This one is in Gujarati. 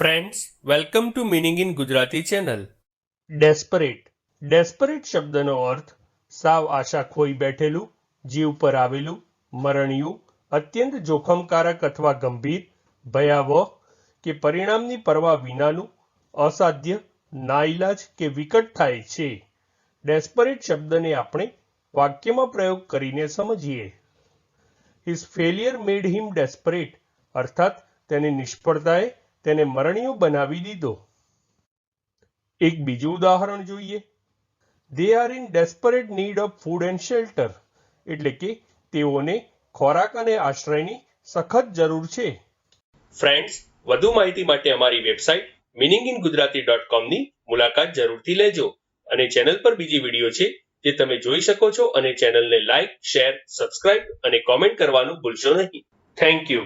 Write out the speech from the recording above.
Friends welcome to meaning in Gujarati channel desperate desperate શબ્દનો અર્થ, સાવ આશા ખોઈ બેઠેલું, જીવ પર આવેલું, મરણિયું, અત્યંત જોખમકારક અથવા ગંભીર, ભયાવહ કે પરિણામની પરવા વિનાનું, અસાધ્ય નાઇલાજ કે વિકટ થાય છે. ડેસ્પરેટ શબ્દને આપણે વાક્યમાં પ્રયોગ કરીને સમજીએ. His failure made him desperate અર્થાત તેની નિષ્ફળતાએ તેને મરણીય બનાવી દીધો. એક બીજું ઉદાહરણ જોઈએ. They are in desperate need of food and shelter એટલે કે તેઓને ખોરાક અને આશ્રયની સખત જરૂર છે. ફ્રેન્ડ્સ વધુ માહિતી માટે અમારી website meaning in Gujarati dot કોમની મુલાકાત જરૂરથી લેજો અને ચેનલ પર બીજી વીડિયો છે જે તમે જોઈ શકો છો અને ચેનલને લાઇક શેર સબસ્ક્રાઇબ અને કોમેન્ટ કરવાનું ભૂલશો નહીં. Thank you